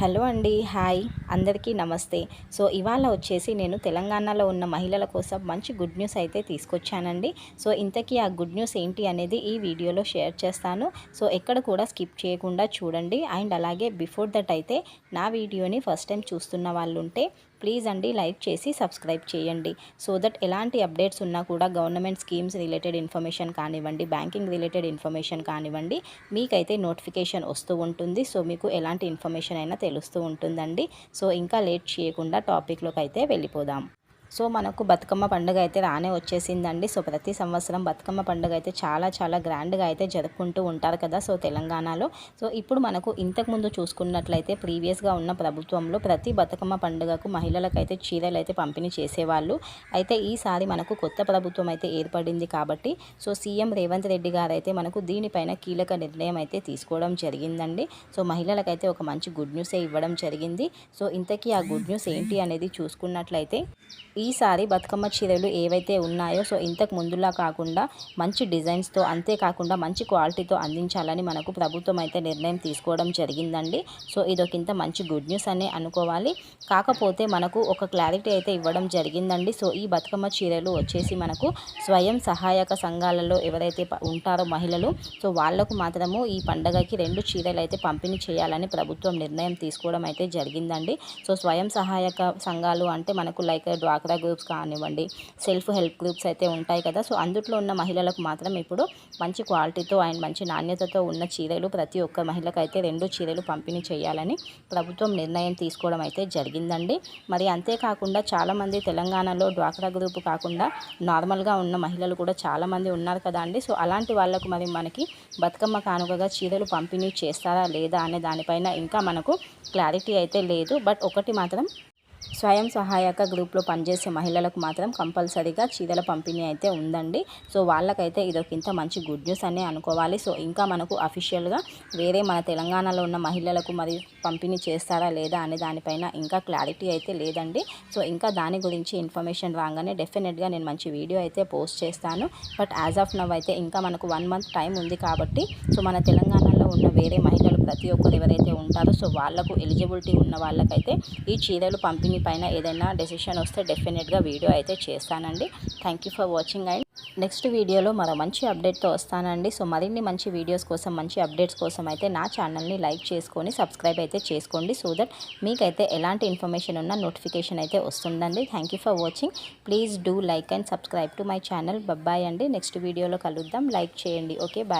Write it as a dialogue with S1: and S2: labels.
S1: Hello అండి hi. అందరికీ నమస్తే. సో ఇవాళ వచ్చేసి నేను తెలంగాణలో ఉన్న మహిళల కోసం మంచి గుడ్ న్యూస్ అయితే తీసుకొచ్చానండి. సో ఇంతకీ ఆ గుడ్ న్యూస్ ఏంటి అనేది ఈ వీడియోలో షేర్ చేస్తాను. సో ఎక్కడ కూడా స్కిప్ చేయకుండా చూడండి. అండ్ అలాగే బిఫోర్ దట్ అయితే నా వీడియోని ఫస్ట్ టైం చూస్తున్న వాళ్ళు ఉంటే ప్లీజ్ అండి లైక్ చేసి సబ్స్క్రైబ్ చేయండి. సో దట్ ఎలాంటి అప్డేట్స్ ఉన్నా కూడా గవర్నమెంట్ స్కీమ్స్ రిలేటెడ్ ఇన్ఫర్మేషన్ కానివ్వండి బ్యాంకింగ్ రిలేటెడ్ ఇన్ఫర్మేషన్ కానివ్వండి మీకైతే నోటిఫికేషన్ వస్తూ ఉంటుంది. సో మీకు ఎలాంటి ఇన్ఫర్మేషన్ అయినా తెలుస్తూ ఉంటుందండి. సో ఇంకా లేట్ చేయకుండా టాపిక్లోకి అయితే వెళ్ళిపోదాం. సో మనకు బతుకమ్మ పండుగ అయితే రానే వచ్చేసిందండి. సో ప్రతి సంవత్సరం బతుకమ్మ పండుగ అయితే చాలా చాలా గ్రాండ్గా అయితే జరుపుకుంటూ ఉంటారు కదా సో తెలంగాణలో. సో ఇప్పుడు మనకు ఇంతకుముందు చూసుకున్నట్లయితే ప్రీవియస్గా ఉన్న ప్రభుత్వంలో ప్రతి బతుకమ్మ పండుగకు మహిళలకు అయితే చీరలు అయితే పంపిణీ చేసేవాళ్ళు. అయితే ఈసారి మనకు కొత్త ప్రభుత్వం అయితే ఏర్పడింది కాబట్టి సో సీఎం రేవంత్ రెడ్డి గారు అయితే మనకు దీనిపైన కీలక నిర్ణయం అయితే తీసుకోవడం జరిగిందండి. సో మహిళలకైతే ఒక మంచి గుడ్ న్యూసే ఇవ్వడం జరిగింది. సో ఇంతకీ ఆ గుడ్ న్యూస్ ఏంటి అనేది చూసుకున్నట్లయితే ఈసారి బతుకమ్మ చీరలు ఏవైతే ఉన్నాయో సో ఇంతకు ముందులా కాకుండా మంచి డిజైన్స్తో అంతేకాకుండా మంచి క్వాలిటీతో అందించాలని మనకు ప్రభుత్వం అయితే నిర్ణయం తీసుకోవడం జరిగిందండి. సో ఇదొకింత మంచి గుడ్ న్యూస్ అని అనుకోవాలి. కాకపోతే మనకు ఒక క్లారిటీ అయితే ఇవ్వడం జరిగిందండి. సో ఈ బతుకమ్మ చీరలు వచ్చేసి మనకు స్వయం సహాయక సంఘాలలో ఎవరైతే ఉంటారో మహిళలు సో వాళ్ళకు మాత్రము ఈ పండగకి రెండు చీరలు అయితే పంపిణీ చేయాలని ప్రభుత్వం నిర్ణయం తీసుకోవడం అయితే జరిగిందండి. సో స్వయం సహాయక సంఘాలు అంటే మనకు లైక్ డ్వాక డ్వాక్రా గ్రూప్స్ కానివ్వండి సెల్ఫ్ హెల్ప్ గ్రూప్స్ అయితే ఉంటాయి కదా. సో అందుట్లో ఉన్న మహిళలకు మాత్రం ఇప్పుడు మంచి క్వాలిటీతో అండ్ మంచి నాణ్యతతో ఉన్న చీరలు ప్రతి ఒక్క మహిళకు అయితే రెండు చీరలు పంపిణీ చేయాలని ప్రభుత్వం నిర్ణయం తీసుకోవడం అయితే జరిగిందండి. మరి అంతేకాకుండా చాలామంది తెలంగాణలో డ్వాక్రా గ్రూప్ కాకుండా నార్మల్గా ఉన్న మహిళలు కూడా చాలామంది ఉన్నారు కదా అండి. సో అలాంటి వాళ్ళకు మరి మనకి బతుకమ్మ కానుకగా చీరలు పంపిణీ చేస్తారా లేదా అనే దానిపైన ఇంకా మనకు క్లారిటీ అయితే లేదు. బట్ ఒకటి మాత్రం స్వయం సహాయక గ్రూప్లో పనిచేసే మహిళలకు మాత్రం కంపల్సరీగా చీరల పంపిణీ అయితే ఉందండి. సో వాళ్ళకైతే ఇదొక ఇంత మంచి గుడ్ న్యూస్ అని అనుకోవాలి. సో ఇంకా మనకు అఫీషియల్గా వేరే మన తెలంగాణలో ఉన్న మహిళలకు మరి పంపిణీ చేస్తారా లేదా అనే దానిపైన ఇంకా క్లారిటీ అయితే లేదండి. సో ఇంకా దాని గురించి ఇన్ఫర్మేషన్ రాగానే డెఫినెట్గా నేను మంచి వీడియో అయితే పోస్ట్ చేస్తాను. బట్ యాజ్ ఆఫ్ నవ్ అయితే ఇంకా మనకు వన్ మంత్ టైం ఉంది కాబట్టి సో మన తెలంగాణ తెలంగాణలో ఉన్న వేరే మహిళలు ప్రతి ఒక్కరు ఎవరైతే ఉంటారో సో వాళ్ళకు ఎలిజిబిలిటీ ఉన్న వాళ్ళకైతే ఈ చీరలు పంపిణీ పైన ఏదైనా డెసిషన్ వస్తే డెఫినెట్గా వీడియో అయితే చేస్తానండి. Thank you for watching and next వీడియోలో మరో మంచి అప్డేట్తో వస్తానండి. సో మరిన్ని మంచి వీడియోస్ కోసం మంచి అప్డేట్స్ కోసం అయితే నా ఛానల్ని లైక్ చేసుకొని సబ్స్క్రైబ్ అయితే చేసుకోండి. సో దట్ మీకైతే ఎలాంటి ఇన్ఫర్మేషన్ ఉన్నా నోటిఫికేషన్ అయితే వస్తుందండి. Thank for watching please do like and subscribe to my channel Babbai అండి. నెక్స్ట్ వీడియోలో కలుద్దాం. లైక్ చేయండి. Okay bye